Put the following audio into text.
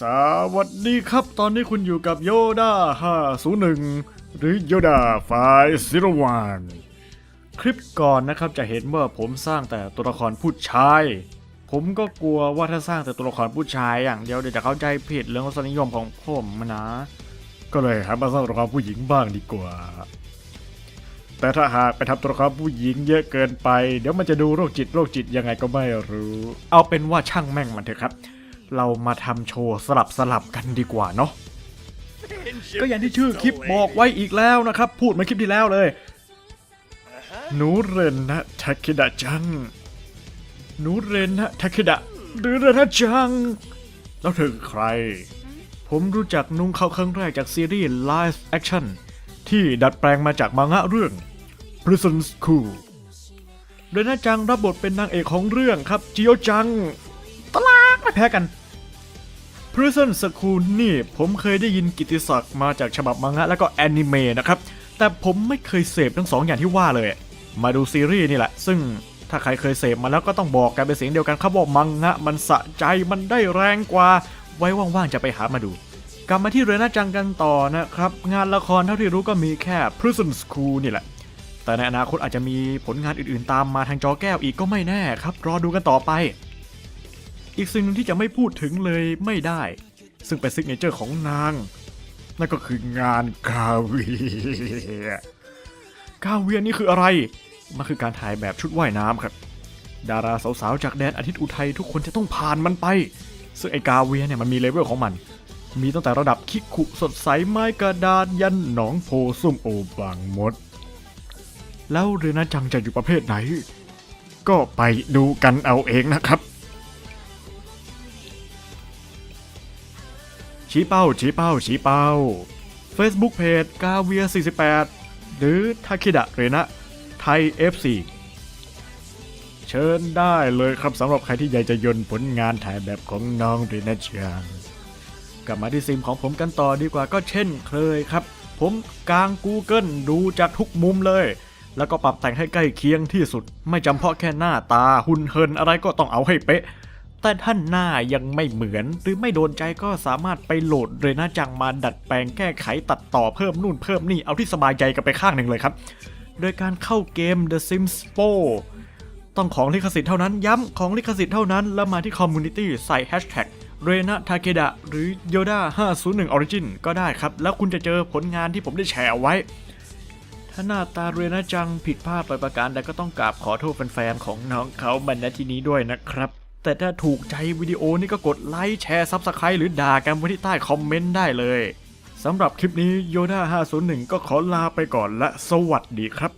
สวัสดีครับ ตอนนี้คุณอยู่กับโยดา501 หรือโยดาไฟซิรวันคลิปก่อนนะครับจะเห็นว่าผมสร้างแต่ตัวละครผู้ชาย ผมก็กลัวว่าถ้าสร้างแต่ตัวละครผู้ชายอย่างเดียวเดี๋ยวจะเข้าใจผิดเรื่องรสนิยมของผมนะ ก็เลยหันมาสร้างตัวละครผู้หญิงบ้างดีกว่า แต่ถ้าหากไปทำตัวละครผู้หญิงเยอะเกินไป เดี๋ยวมันจะดูโรคจิตโรคจิตยังไงก็ไม่รู้ เอาเป็นว่าช่างแม่งมันเถอะครับ เรามาทำโชว์สลับสลับกันดีกว่าเนาะก็อย่างที่ชื่อคลิปบอกไว้อีกแล้วนะครับ พูดมาคลิปที่แล้วเลย หนูเรนนะทาเคดะจัง หนูเรนนะทาเคดะหรือเรนนะจัง แล้วเธอคือใคร ผมรู้จักนุ้งเขาครั้งแรกจากซีรีส์ Live Action ที่ดัดแปลงมาจากมังงะเรื่อง Prison School เรนนะจังรับบทเป็นนางเอกของเรื่องครับจิโอจังตลาดไม่แพ้กัน Prison School นี่ผมเคยได้ยินกิติศักดิ์มาจากฉบับมังงะแล้วก็แอนิเมะนะครับ แต่ผมไม่เคยเสพทั้งสองอย่างที่ว่าเลย มาดูซีรีส์นี่แหละ ซึ่งถ้าใครเคยเสพมาแล้วก็ต้องบอกกันเป็นเสียงเดียวกันครับว่ามังงะมันสะใจมันได้แรงกว่า ไว้ว่างๆจะไปหามาดูกลับมาที่เรนาจังกันต่อนะครับ งานละครเท่าที่รู้ก็มีแค่ Prison School นี่แหละ แต่ในอนาคตอาจจะมีผลงานอื่นๆ ตามมาทางจอแก้วอีกก็ไม่แน่ครับ รอดูกันต่อไป อีกสิ่งหนึ่งที่จะไม่พูดถึงเลยไม่ได้ ซึ่งเป็นซิกเนเจอร์ของนาง นั่นก็คืองานกาเวียกาเวียนี่คืออะไร มันคือการถ่ายแบบชุดว่ายน้ำครับ ดาราสาวๆจากแดนอาทิตย์อุทัยทุกคนจะต้องผ่านมันไป ซึ่งไอกาเวียเนี่ยมันมีเลเวลของมัน มีตั้งแต่ระดับคิกขุสดใสไม้กระดานยันหนองโพส้มโอบางมด แล้วเรนาจังจะอยู่ประเภทไหน ก็ไปดูกันเอาเองนะครับ ชี้เป้า ชี้เป้า ชี้เป้า Facebook Page กาเวีย 48 หรือทาคิดะเรนะไทย FC เชิญได้เลยครับสำหรับใครที่อยากจะยนต์ผลงานถ่ายแบบของน้องเรนะจังกลับมาที่ซิมของผมกันต่อดีกว่าก็เช่นเคยครับ ผมกาง Google ดูจากทุกมุมเลย แล้วก็ปรับแต่งให้ใกล้เคียงที่สุด ไม่จำเพาะแค่หน้าตาหุ่นเหินอะไรก็ต้องเอาให้เป๊ะ แต่ท่านหน้ายังไม่เหมือน หรือไม่โดนใจก็สามารถไปโหลดเรน่าจังมาดัดแปลงแก้ไขตัดต่อเพิ่มนู่นเพิ่มนี่เอาที่สบายใจกันไปข้างหนึ่งเลยครับ โดยการเข้าเกม The Sims 4 ต้องของลิขสิทธิ์เท่านั้นย้ำของลิขสิทธิ์เท่านั้น แล้วมาที่คอมมูนิตี้ใส่แฮชแท็กเรนาทาเคดะหรือ Yoda 501 Origin ก็ได้ครับ แล้วคุณจะเจอผลงานที่ผมได้แชร์เอาไว้ ถ้าหน้าตาเรนาจังผิดพลาดไปประการใดก็ต้องกราบขอโทษแฟนๆของน้องเขาบรรณที่นี้ด้วยนะครับ แต่ถ้าถูกใจวิดีโอนี้ก็กดไลค์แชร์ซับสไครต์หรือด่ากันไว้ที่ใต้คอมเมนต์ได้เลยสำหรับคลิปนี้โยด้า501 ก็ขอลาไปก่อนและสวัสดีครับ